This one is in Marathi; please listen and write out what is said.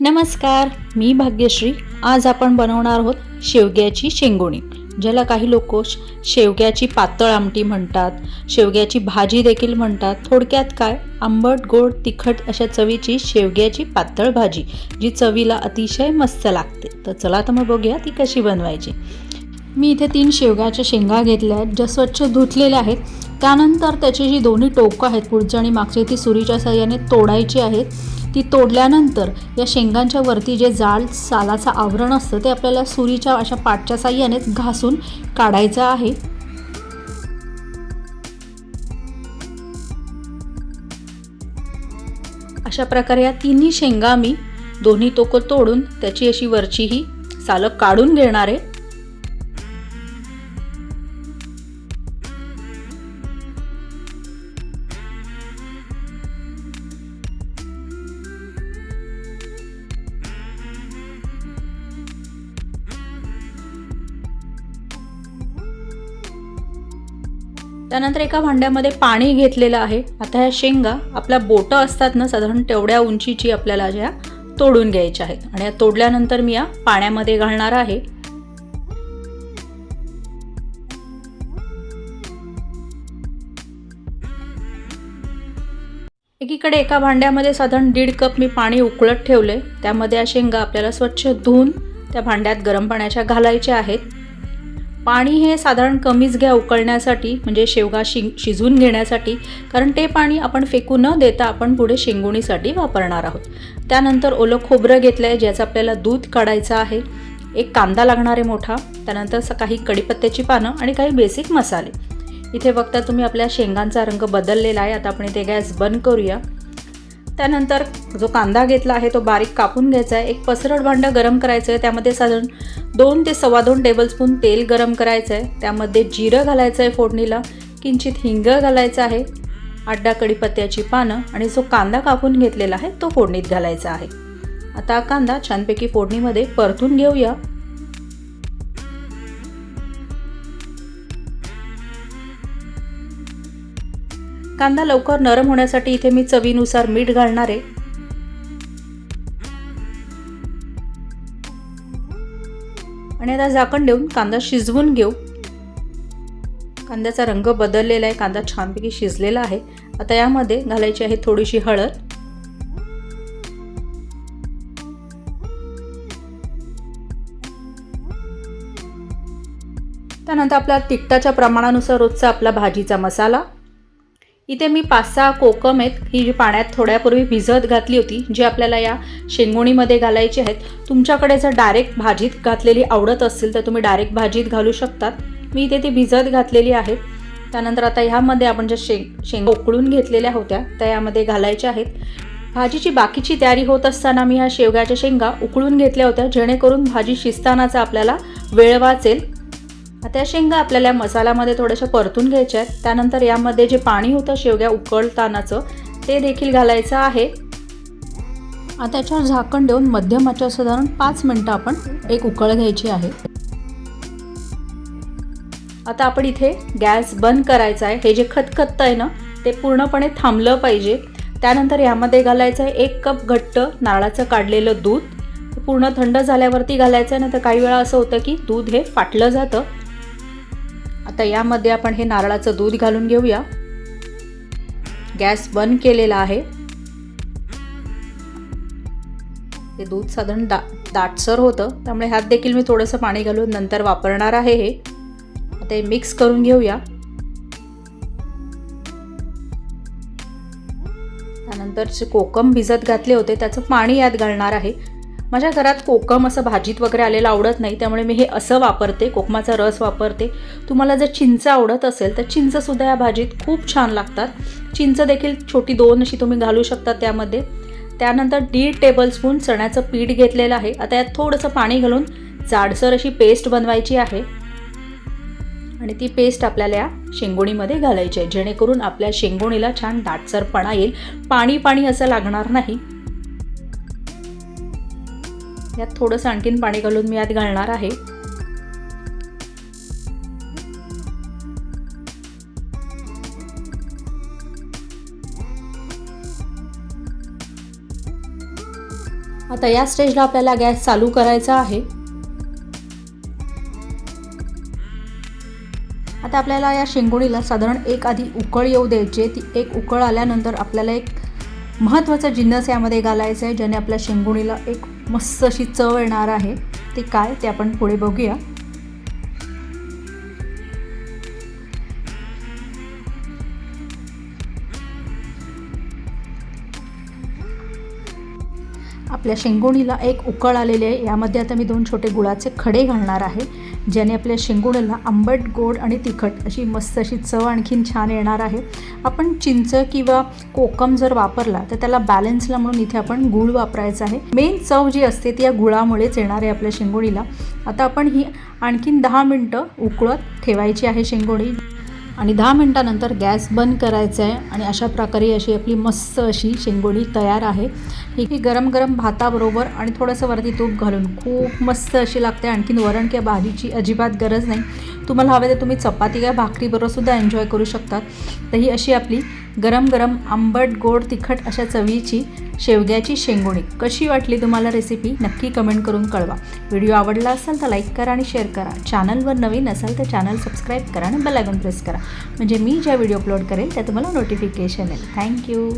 नमस्कार मी भाग्यश्री. आज आपण बनवणार आहोत शेवग्याची शेंगोणी ज्याला काही लोक शेवग्याची पातळ आमटी म्हणतात. शेवग्याची भाजी देखील म्हणतात. थोडक्यात काय? आंबट गोड तिखट अशा चवीची शेवग्याची पातळ भाजी जी चवीला अतिशय मस्त लागते. तर चला तर मग बघूया ती कशी बनवायची. मी इथे तीन शेवग्याच्या शेंगा घेतल्या आहेत ज्या स्वच्छ धुतलेल्या आहेत. त्यानंतर त्याची जी दोन्ही टोकं आहेत पुढची आणि मागची ती सुरीच्या साह्याने तोडायची आहेत. ती तोडल्यानंतर या शेंगांच्या वरती जे जाड सालाचं आवरण असतं ते आपल्याला सुरीच्या अशा पाटच्या साह्यानेच घासून काढायचं आहे. अशा प्रकारे या तिन्ही शेंगा मी दोन्ही टोकं तोडून त्याची अशी वरची ही सालं काढून घेणार आहे. त्यानंतर एका भांड्यामध्ये पाणी घेतलेलं आहे. आता ह्या शेंगा आपल्या बोटं असतात ना साधारण तेवढ्या उंचीची आपल्याला ज्या तोडून घ्यायच्या आहेत. आणि या तोडल्यानंतर मी या पाण्यामध्ये घालणार आहे. एकीकडे एका भांड्यामध्ये साधारण दीड कप मी पाणी उकळत ठेवले त्यामध्ये या शेंगा आपल्याला स्वच्छ धुवून त्या भांड्यात गरम पाण्याच्या घालायच्या आहेत. पाणी हे साधारण कमीच घ्या उकळण्यासाठी म्हणजे शेवगा शिंग शिजवून घेण्यासाठी कारण ते पाणी आपण फेकू न देता आपण पुढे शेंगुणीसाठी वापरणार आहोत. त्यानंतर ओलं खोबरं घेतलं आहे ज्याचं आपल्याला दूध काढायचं आहे. एक कांदा लागणार आहे मोठा त्यानंतर काही कढीपत्त्याची पानं आणि काही बेसिक मसाले. इथे बघता तुम्ही आपल्या शेंगांचा रंग बदललेला आहे. आता आपण इथे गॅस बंद करूया. त्यानंतर जो कांदा घेतला आहे तो बारीक कापून घ्यायचा आहे. एक पसरड भांडं गरम करायचं आहे. त्यामध्ये साधारण दोन ते सव्वा दोन टेबलस्पून तेल गरम करायचं आहे. त्यामध्ये जिरं घालायचं आहे फोडणीला. किंचित हिंग घालायचं आहे. अड्डा कढीपत्त्याची पानं आणि जो कांदा कापून घेतलेला आहे तो फोडणीत घालायचा आहे. आता कांदा छानपैकी फोडणीमध्ये परतून घेऊया. कांदा लवकर नरम होण्यासाठी इथे मी चवीनुसार मीठ घालणार आहे. आणि आता झाकण देऊन कांदा शिजवून घेऊ. कांद्याचा रंग बदललेला आहे कांदा छानपैकी शिजलेला आहे. आता यामध्ये घालायची आहे थोडीशी हळद. त्यानंतर आपल्या तिखटाच्या प्रमाणानुसार रोजचा आपला भाजीचा मसाला. इथे मी पाच सहा कोकम आहेत. ही जी पाण्यात थोड्यापूर्वी भिजत घातली होती जी आपल्याला या शेंगोणीमध्ये घालायची आहेत. तुमच्याकडे जर डायरेक्ट भाजीत घातलेली आवडत असेल तर तुम्ही डायरेक्ट भाजीत घालू शकतात. मी इथे ती भिजत घातलेली आहे. त्यानंतर आता ह्यामध्ये आपण ज्या शेंग शेंगा उकळून घेतलेल्या होत्या त्या यामध्ये घालायच्या आहेत. भाजीची बाकीची तयारी होत असताना मी ह्या शेवग्याच्या शेंगा उकळून घेतल्या होत्या जेणेकरून भाजी शिजतानाचा आपल्याला वेळ वाचेल. आता या शेंगा आपल्याला मसाल्यामध्ये थोड्याशा परतून घ्यायच्या आहेत. त्यानंतर यामध्ये जे पाणी होतं शेवग्या उकळतानाचं ते देखील घालायचं आहे. आता याच्यावर झाकण देऊन मध्यम साधारण पाच मिनटं आपण एक उकळ घ्यायची आहे. आता आपण इथे गॅस बंद करायचा आहे. हे जे खतखत्त आहे ना ते पूर्णपणे थांबलं पाहिजे. त्यानंतर यामध्ये घालायचं आहे एक कप घट्ट नारळाचं काढलेलं दूध. पूर्ण थंड झाल्यावरती घालायचं आहे ना तर काही वेळा असं होतं की दूध हे फाटलं जातं. आता यामध्ये आपण हे नारळाचं दूध घालून घेऊया. गॅस बंद केलेला आहे. हे दूध साधारण दा दाटसर होतं. त्यामुळे ह्यात देखील मी थोडंसं पाणी घालून नंतर वापरणार आहे हे. आता हे मिक्स करून घेऊया. त्यानंतर जे कोकम भिजत घातले होते. त्याचं पाणी यात घालणार आहे. माझ्या घरात कोकम असं भाजीत वगैरे आलेलं आवडत नाही त्यामुळे मी हे असं वापरते कोकमाचा रस वापरते. तुम्हाला जर चिंच आवडत असेल तर चिंचसुद्धा या भाजीत खूप छान लागतात. चिंच देखील छोटी दोन अशी तुम्ही घालू शकता त्यामध्ये. त्यानंतर दीड टेबलस्पून चण्याचं पीठ घेतलेलं आहे. आता यात थोडंसं पाणी घालून जाडसर अशी पेस्ट बनवायची आहे. आणि ती पेस्ट आपल्याला या शेंगोणीमध्ये घालायची आहे. जेणेकरून आपल्या शेंगोणीला छान दाटसरपणा येईल. पाणी पाणी असं लागणार नाही. यात थोडंसं आणखीन पाणी घालून मी यात घालणार आहे. आता या स्टेजला आपल्याला गॅस चालू करायचा आहे. आता आपल्याला या शेंगोळीला साधारण एक आधी उकळ येऊ द्यायची ती एक उकळ आल्यानंतर आपल्याला एक महत्त्वाचा जिन्नस यामध्ये घालायचा आहे ज्याने आपल्या शेंगुणीला एक मस्त अशी चव येणार आहे. ते काय ते आपण पुढे बघूया. आपल्या शेंगोणीला एक उकळ आलेली आहे. यामध्ये आता मी दोन छोटे गुळाचे खडे घालणार आहे. ज्याने आपल्या शेंगोणीला आंबट गोड आणि तिखट अशी मस्त अशी चव आणखीन छान येणार आहे. आपण चिंच किंवा कोकम जर वापरला तर त्याला बॅलन्सला म्हणून इथे आपण गुळ वापरायचा आहे. मेन चव जी असते ती या गुळामुळेच येणार आहे आपल्या शेंगोळीला. आता आपण ही आणखीन दहा मिनटं उकळत ठेवायची आहे शेंगोणी आणि दहा मिनटानंतर गॅस बंद करायचा आहे आणि अशा प्रकारे अशी आपली मस्त अशी शेंगोळी तयार आहे. ही गरम गरम भाताबरोबर आणि थोडंसं वरती तूप घालून खूप मस्त अशी लागते. आणखीन वरण किंवा भाजीची अजिबात गरज नाही. तुम्हाला हवे तर तुम्ही चपाती किंवा भाकरीबरोबर सुद्धा एन्जॉय करू शकतात तर ही अशी आपली गरम गरम आंबट गोड तिखट अशा चवीची शेवग्याची शेंगोणी कशी वाटली तुम्हाला रेसिपी नक्की कमेंट करून कळवा. व्हिडिओ आवडला असेल तर लाईक करा आणि शेअर करा. चॅनलवर नवीन असेल तर चॅनल सबस्क्राईब करा आणि बेलायकॉन प्रेस करा. म्हणजे मी ज्या व्हिडिओ अपलोड करेल त्या तुम्हाला नोटिफिकेशन येईल. थँक्यू